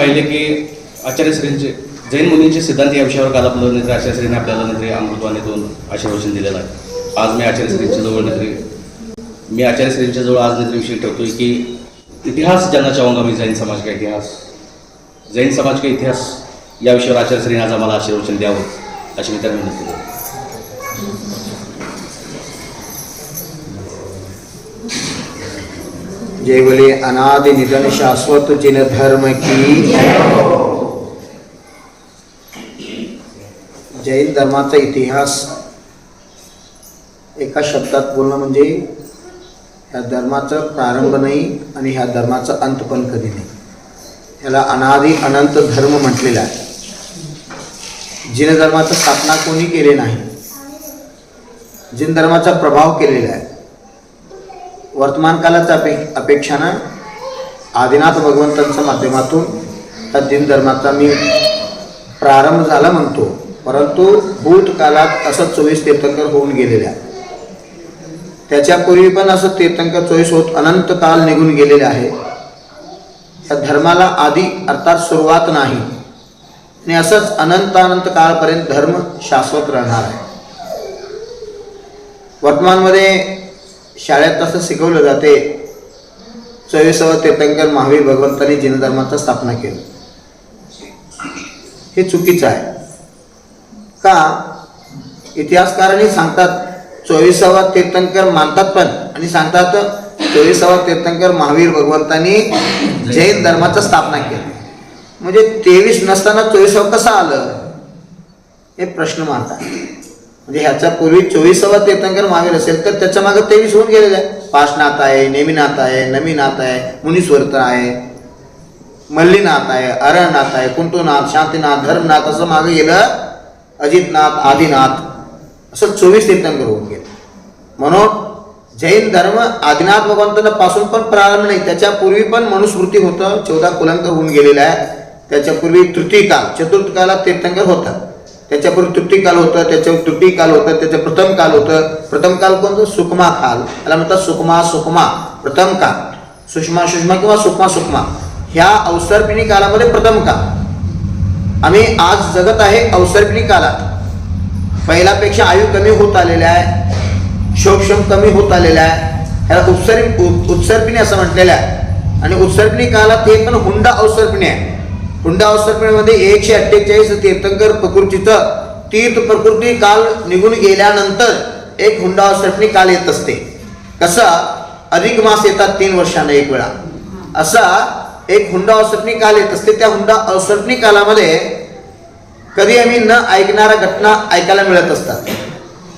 पाहिले की आचार्य श्रींचे जैन मुनींचे सिद्धांत या विषयावर काल आपलं नेत्री आचार्यश्रीने आपल्याला नेत्री अमृतवाणीतून आशीर्वचन दिलेलं आहे. आज मी आचार्यश्रींच्या जवळ नेत्री मी आचार्यश्रींच्या जवळ आज नेत्रीविषयी ठेवतोय की इतिहास ज्यांना चाहूंगा मी जैन समाज का इतिहास? जैन समाज का इतिहास? या विषयावर आचार्यश्रीने आज आम्हाला आशीर्वचन द्यावं अशी मी त्यांना विनंती करतो. जय बोले अनादि निधन शाश्वत जिन धर्म की जैन धर्माचा इतिहास एका शब्दात बोलणं म्हणजे ह्या धर्माचा प्रारंभ नाही आणि ह्या धर्माचा अंत पण कधी नाही. ह्याला अनादि अनंत धर्म म्हटलेला आहे. जिन धर्माचं स्थापना कोणी केले नाही? जिन धर्माचा प्रभाव केलेला आहे. वर्तमान कालाच्या अपे अपेक्षानं आदिनाथ भगवंतांच्या माध्यमातून त्या दिन धर्माचा मी प्रारंभ झाला म्हणतो. परंतु भूतकालात असं चोवीस तीर्थंकर होऊन गेलेल्या. आहे त्याच्यापूर्वी पण असं तीर्थंकर चोवीस होत अनंत काल निघून गेलेले आहे. त्या धर्माला आधी अर्थात सुरुवात नाही. आणि असंच अनंत अनंत काळपर्यंत धर्म शाश्वत राहणार आहे. वर्तमानमध्ये शाळेत तसं शिकवलं जाते. चोवीसावं तीर्थंकर महावीर भगवंतांनी जैन धर्माची स्थापना केली. हे चुकीचं आहे. का? इतिहासकारांनी सांगतात चोवीसावा तीर्थंकर मानतात पण आणि सांगतात चोवीसावा तीर्थंकर महावीर भगवंतांनी जैन धर्माचं स्थापना केली. म्हणजे तेवीस नसताना चोवीसावं कसं आलं? हे प्रश्न मानतात म्हणजे ह्याच्या पूर्वी चोवीसावा तीर्थंकर महावीर असेल तर त्याच्यामागे तेवीस होऊन गेलेलं आहे. पाशनाथ आहे नेमिनाथ आहे नमीनाथ आहे मुनीस्वर्त आहे मल्लीनाथ आहे अरहनाथ आहे कुंतोनाथ शांतीनाथ धर्मनाथ असं मागे गेलं अजितनाथ आदिनाथ असं चोवीस तीर्थंकर होऊन गेले. म्हणून जैन धर्म आदिनाथ भगवंतांना पासून पण प्रारंभ नाही त्याच्यापूर्वी पण मनुस्मृती होतं चौदा कुलंकर होऊन गेलेलं आहे. त्याच्यापूर्वी तृतीय काल चतुर्थ तीर्थंकर होतं त्याच्यापूर्वी तृतीय काल होतं त्याच्यावर तृतीय काल होतं त्याचं प्रथम काल होतं. प्रथम काल कोणतं? सुकमा काल. त्याला म्हणतात सुकमा सुकमा प्रथम काल. सुषमा सुषमा किंवा सुकमा सुकमा. ह्या अवसरपिणी कालामध्ये प्रथम काल. आम्ही आज जगत आहे अवसरपिणी कालात. पहिल्यापेक्षा आयु कमी होत आलेले आहे. शोकशम कमी होत आलेला आहे. ह्याला उत्सरी उ- उत्सर्पिणी असं म्हटलेलं आहे. आणि उत्सर्पिणी कालात हे पण हुंडा अवसर्पिणी आहे. हुंडा अवसर्पिणीमध्ये एकशे अठ्ठेचाळीस तीर्थंकर प्रकृतीचं तीर्थ प्रकृती काल निघून गेल्यानंतर एक हुंडा अवसर्पिणी काल येत असते. कसा? अधिक मास येतात तीन वर्षांना एक वेळा. असा एक हुंडा अवसर्पिणी काल येत असते. त्या हुंडा अवसर्पिणी कालामध्ये कधी आम्ही न ऐकणाऱ्या घटना ऐकायला मिळत असतात.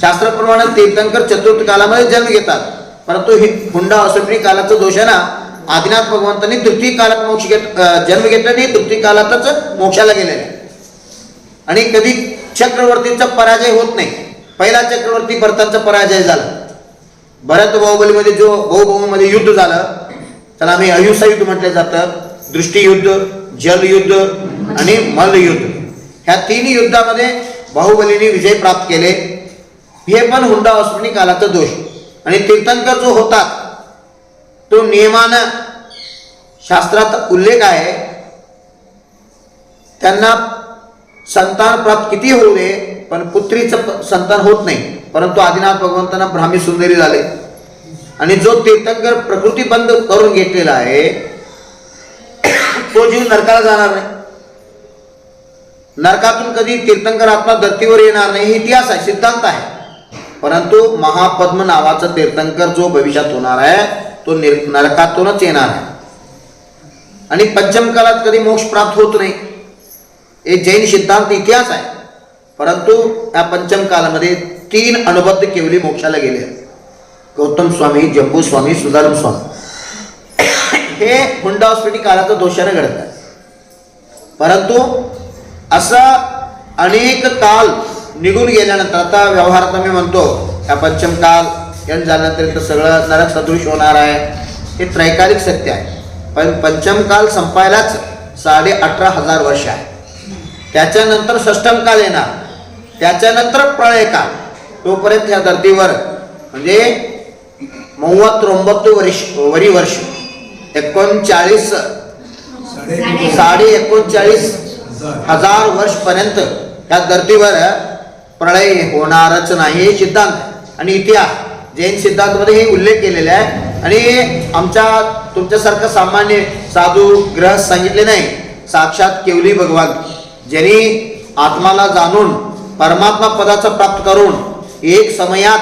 शास्त्राप्रमाणे तीर्थंकर चतुर्थ कालामध्ये जन्म घेतात. परंतु ही हुंडा असपणी कालाचं दोष आहे ना आदिनाथ भगवंतांनी तृतीय काळात मोक्ष घेत जन्म घेतला नाही तृतीय काळातच मोक्षाला गेलेले. आणि कधी चक्रवर्तीचा पराजय होत नाही. पहिला चक्रवर्ती भरतांचा पराजय झाला. भरत बाहुबलीमध्ये जो भाऊभाऊमध्ये युद्ध झालं त्याला आम्ही अहिंसा युद्ध म्हटलं जातं दृष्टियुद्ध जलयुद्ध आणि मल्लयुद्ध ह्या तीन युद्धामध्ये बाहुबलीने विजय प्राप्त केले. हे पण हुंडा अस्मिनी कालाचा दोष. आणि तीर्थंकर जो होता तो नियमानं शास्त्रात उल्लेख आहे. त्यांना संतान प्राप्त किती होऊ दे पण पुत्रीचं संतान होत नाही. परंतु आदिनाथ भगवंतांना ब्राह्मी सुंदरी झाले. आणि जो तीर्थंकर प्रकृती बंद करून घेतलेला आहे तो जीव नरकाला जाणार नाही. नरकातून कधी तीर्थंकर आत्मा धर्तीवर येणार नाही हे इतिहास आहे सिद्धांत आहे. परंतु महापद्म नावाचा तीर्थंकर जो भविष्यात होणार आहे तो निर- नरकातूनच येणार आहे. आणि पंचम कालात कधी मोक्ष प्राप्त होत नाही. हे जैन सिद्धांत इतिहास आहे. परंतु या पंचम कालामध्ये तीन अनुबद्ध केवली मोक्षाला गेले. गौतम स्वामी जम्बू स्वामी सुधारम स्वामी. हे हुंडा हॉस्पिटल काळाचं दोषाने घडत आहे. परंतु असा अनेक काल निघून गेल्यानंतर आता व्यवहारात मी म्हणतो या पंचम काल यांनी झाल्यानंतर तर सगळं नरक सदृश होणार आहे. हे त्रैकालिक सत्य आहे. पण पंचम काल संपायलाच साडे अठरा हजार वर्ष आहे. त्याच्यानंतर षष्टम काल येणार. त्याच्यानंतर प्रळय काल. तोपर्यंत ह्या धर्तीवर म्हणजे मूवत्रोंबತ್ತು वर्ष वरी वर्ष. एकोणचाळीस साडे एकोणचाळीस हजार वर्षपर्यंत या धर्तीवर प्रळय होणारच नाही हे सिद्धांत. आणि इतिहास. जैन सिद्धांतमध्ये हे उल्लेख केलेला आहे. आणि आमच्या तुमच्यासारखं सामान्य साधू ग्रह सांगितले नाही. साक्षात केवली भगवान ज्यांनी आत्माला जाणून परमात्मा पदाचा प्राप्त करून एक समयात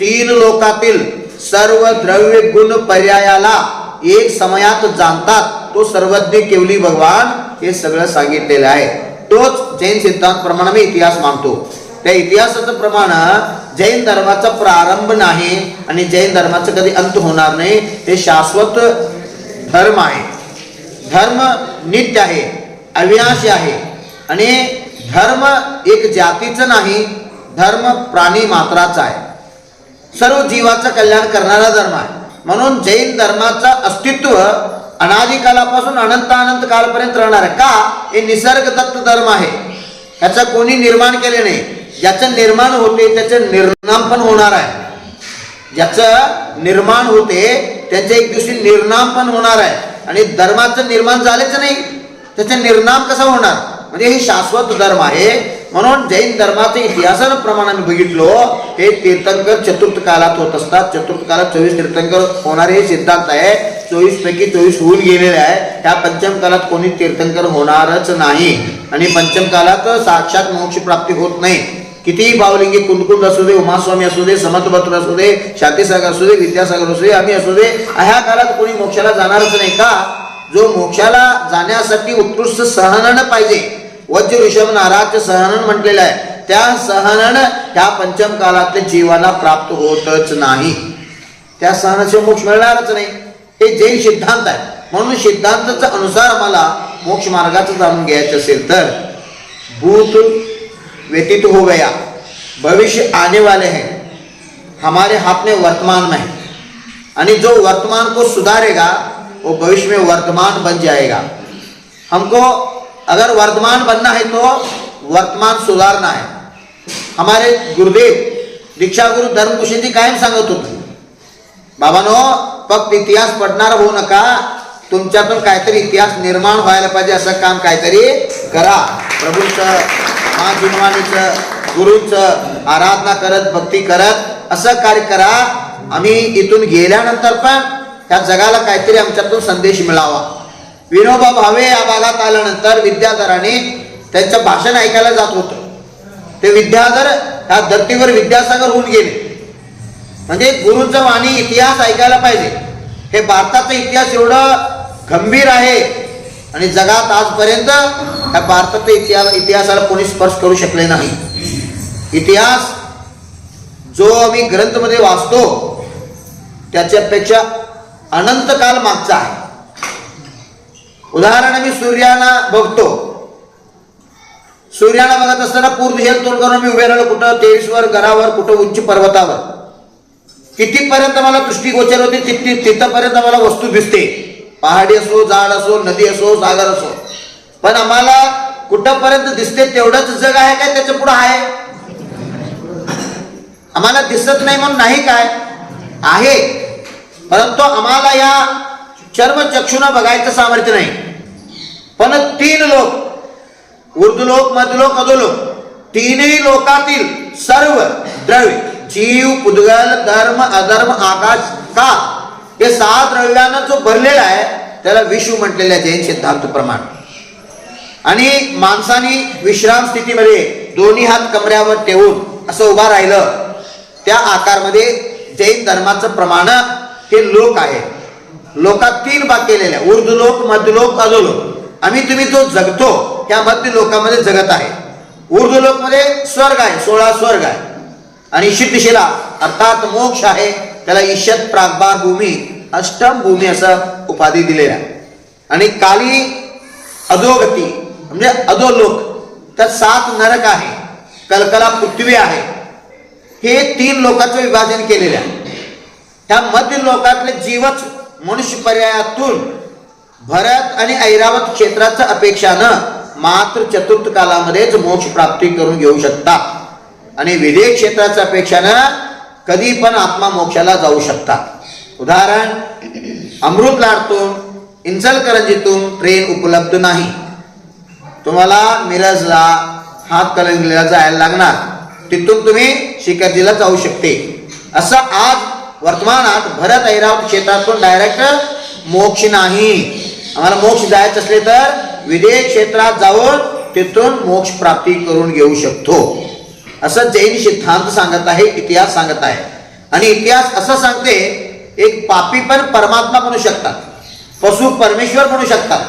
तीन लोकातील सर्व द्रव्य गुण पर्यायाला एक समयात जाणतात तो सर्वज्ञ केवली भगवान हे सगळं सांगितलेलं आहे. तोच जैन सिद्धांत प्रमाणे मी इतिहास मानतो. त्या इतिहासाचं प्रमाण जैन धर्माचा प्रारंभ नाही आणि जैन धर्माचा कधी अंत होणार नाही ते शाश्वत धर्म आहे. धर्म नित्य आहे अविनाशी आहे आणि धर्म एक जातीचं नाही धर्म प्राणी मात्राचा आहे. सर्व जीवाचं कल्याण करणारा धर्म आहे. म्हणून जैन धर्माचं अस्तित्व अनादिकालापासून अनंत अनंत कालपर्यंत राहणार आहे. का? हे निसर्गदत्त धर्म आहे. ह्याचं कोणी निर्माण केले नाही. ज्याचं निर्माण होते त्याचं निर्नाम पण होणार आहे. ज्याचं निर्माण होते त्याचे एक दिवशी निर्नाम पण होणार आहे. आणि धर्माचं निर्माण झालेच नाही त्याचा निर्नाम कसा होणार? म्हणजे हे शाश्वत धर्म आहे. म्हणून जैन धर्माचं इतिहासाप्रमाणे आम्ही बघितलो हे तीर्थंकर चतुर्थ कालात होत असतात. चतुर्थ कालात चोवीस तीर्थंकर होणारे हे सिद्धांत आहे. चोवीस पैकी चोवीस होऊन गेलेले आहे. त्या पंचम कालात कोणी तीर्थंकर होणारच नाही. आणि पंचम कालात साक्षात मोक्ष प्राप्ती होत नाही. कितीही भावलिंगी कुंदकुंद असू दे उमास्वामी असू दे समर्थभद्र असू दे शांतीसागर असू दे विद्यासागर असू दे आम्ही असू दे ह्या काळात कोणी मोक्षाला जाणारच नाही का? जो मोक्षाला जाण्यासाठी उत्कृष्ट सहनन पाहिजे. वज्र ऋषभ नाराज सहनन म्हटलेलं आहे. त्या सहनन ह्या पंचम काळातल्या जीवाला प्राप्त होतच नाही. त्या सहनाशिवाय मोक्ष मिळणारच नाही. हे जैन सिद्धांत आहे. म्हणून सिद्धांताच्या अनुसार आम्हाला मोक्ष मार्गाचं जाणून घ्यायचं असेल तर भूत व्यतीत हो गया। भविष्य आने वाले हैं। हमारे हाथ में वर्तमान में है आणि जो वर्तमान को सुधारेगा वो भविष्य में वर्तमान बन जाएगा। हमको अगर वर्तमान बनना है तो वर्तमान सुधारना है। हमारे गुरुदेव दीक्षा गुरु धर्मकुशी जी कायम सांगत होते बाबानो फक्त इतिहास पडणार होऊ नका। तुमच्यातून काहीतरी इतिहास निर्माण व्हायला पाहिजे असं काम काहीतरी करा। प्रभूंचं मा जिनवाणीचं गुरुचं आराधना करत भक्ती करत असं कार्य करा. आम्ही इथून गेल्यानंतर पण ह्या जगाला काहीतरी आमच्यातून संदेश मिळावा. विनोबा भावे या भागात आल्यानंतर विद्याधराने त्यांचं भाषण ऐकायला जात होतं. ते विद्याधर ह्या धर्तीवर विद्यासागर होऊन गेले. म्हणजे गुरुचं वाणी इतिहास ऐकायला पाहिजे. हे भारताचा इतिहास एवढं गंभीर आहे. आणि जगात आजपर्यंत ह्या भारताच्या इतिहास इतिहासाला कोणी स्पर्श करू शकले नाही. इतिहास जो आम्ही ग्रंथमध्ये वाचतो त्याच्यापेक्षा अनंत काल मागचा आहे. उदाहरण आम्ही सूर्याला बघतो. सूर्याला बघत असताना पूर्ण हेल तोड करून मी उभे राहिलो कुठं? तेवीसवर घरावर कुठं? उंच पर्वतावर. कितीपर्यंत मला दृष्टीगोचर होते तिथे तिथपर्यंत मला वस्तू दिसते. पहाडी असो झाड असो नदी असो सागर असो. पण आम्हाला कुठंपर्यंत दिसते तेवढंच जग आहे काय त्याच्या पुढं आहे? आम्हाला दिसत नाही म्हणून नाही काय? आहे. परंतु आम्हाला या चर्मचक्षुना बघायचं सामर्थ्य नाही. पण तीन लोक उर्दुलोक मधलोक अधोलोक तीनही लोकातील सर्व द्रव्य जीव पुद्गल धर्म अधर्म आकाश का? हे सहा द्रव्यानं जो भरलेला आहे त्याला विषू म्हटलेलं आहे जैन सिद्धांत प्रमाण. आणि माणसाने विश्राम स्थितीमध्ये दोन्ही हात कमऱ्यावर ठेवून असं उभा राहिलं त्या आकारमध्ये जैन धर्माचं प्रमाण हे लोक आहे. लोकात तीन भाग केलेले आहे उर्दुलोक मध्यलोक अधोलोक आम्ही तुम्ही जो जगतो त्या मध्य लोकामध्ये जगत आहे. उर्दुलोक लोकमध्ये स्वर्ग आहे सोळा स्वर्ग आहे. आणि ईशित अर्थात मोक्ष आहे. त्याला ईशत प्रागबार भूमी अष्टम भूमी असं उपाधी दिलेला आहे. आणि काली अधोगती म्हणजे अधोलोक तर सात नरक आहे कलकला पृथ्वी आहे. हे तीन लोकांचं विभाजन केलेलं आहे. त्या मध्य लोकातले जीवच मनुष्य पर्यायातून भरत आणि ऐरावत क्षेत्राच्या अपेक्षानं मात्र चतुर्थ कालामध्येच मोक्ष प्राप्ती करून घेऊ शकतात. आणि विधेय क्षेत्राच्या अपेक्षानं कधी पण आत्मा मोक्षाला जाऊ शकतात. उदाहरण अमृत लाडतो इंचलकरंजीतून ट्रेन उपलब्ध नाही. तुम्हाला मिरजला हात हातकलंगलीला जायला लागणार. तिथून तुम्ही शिकर्जीला जाऊ शकते. असं आज वर्तमानात भरत ऐरावत क्षेत्रातून डायरेक्ट मोक्ष नाही. आम्हाला मोक्ष जायचं असले तर विदेश क्षेत्रात जाऊन तिथून मोक्ष प्राप्ती करून घेऊ शकतो. असं जैन सिद्धांत सांगत आहे इतिहास सांगत आहे. आणि इतिहास असं सांगते एक पापी पण परमात्मा बनू शकतात पशु परमेश्वर बनू शकतात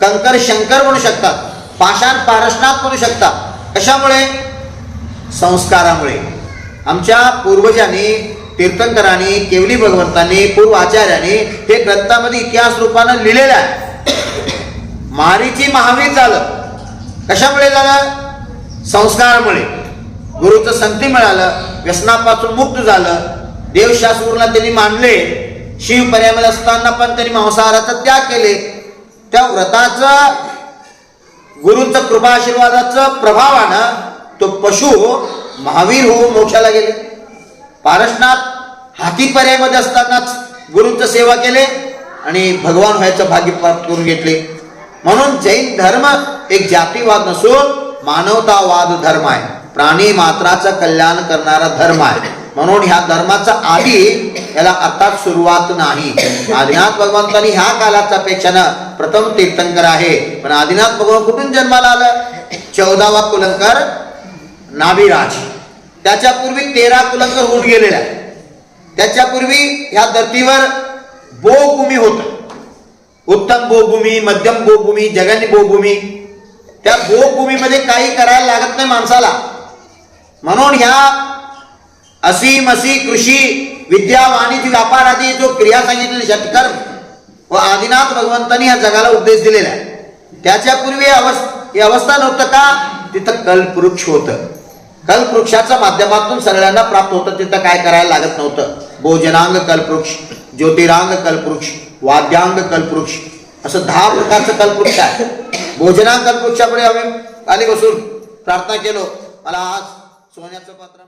कंकर शंकर बनू शकतात पाषाण पारसनाथ बनू शकतात. कशामुळे? संस्कारामुळे. आमच्या पूर्वजांनी तीर्थंकरांनी केवली भगवंतांनी पूर्व आचार्यांनी हे ग्रंथामध्ये इतिहास रूपानं लिहिलेलं आहे. मारीची महावीर झालं. कशामुळे झालं? संस्कारामुळे. गुरुचं संती मिळालं व्यसनापासून मुक्त झालं. देवशास्त्रला त्यांनी मानले. शिव पर्यामध्ये असताना पण त्यांनी मांसाहाराचा त्याग केले. त्या व्रताचं गुरूंचं कृपा प्रभाव प्रभावानं तो पशु महावीर होऊन मोक्षाला गेले. पारसनाथ हाती पर्यायमध्ये असतानाच गुरूंचं सेवा केले आणि भगवान व्हायचं भाग्य प्राप्त करून घेतले. म्हणून जैन धर्म एक जातीवाद नसून मानवतावाद धर्म आहे. प्राणी मात्राचं कल्याण करणारा धर्म आहे. म्हणून ह्या धर्माचा आधी याला अर्थात सुरुवात नाही. आदिनाथ भगवंतांनी ह्या कालाच्या अपेक्षानं प्रथम तीर्थंकर आहे. पण आदिनाथ भगवान कुठून जन्माला आलं? चौदावा कुलंकर नाभिराज. त्याच्यापूर्वी तेरा कुलंकर होऊन गेलेला आहे त्याच्यापूर्वी ह्या धर्तीवर बोभूमी होत. उत्तम बोभूमी मध्यम बोभूमी जगन्य बोभूमी त्या भूभूमीमध्ये काही करायला लागत नाही माणसाला. म्हणून ह्या असीम असी कृषी विद्या वाणिज्य व्यापार आदी जो क्रिया सांगितलेली षटकर व आदिनाथ भगवंतांनी या जगाला उपदेश दिलेला आहे. त्याच्यापूर्वी अवस्थ हे अवस्था नव्हतं का? तिथं कल्पवृक्ष होतं. कल्पवृक्षाच्या माध्यमातून सगळ्यांना प्राप्त होतं. तिथं काय करायला लागत नव्हतं? भोजनांग कल्पवृक्ष ज्योतिरांग कल्पवृक्ष वाद्यांग कल्पवृक्ष असं दहा प्रकारचं कल्पवृक्ष आहे. भोजनांग कल्पवृक्षापुढे आम्ही खाली बसून प्रार्थना केलो. मला आज सोन्याचं पात्र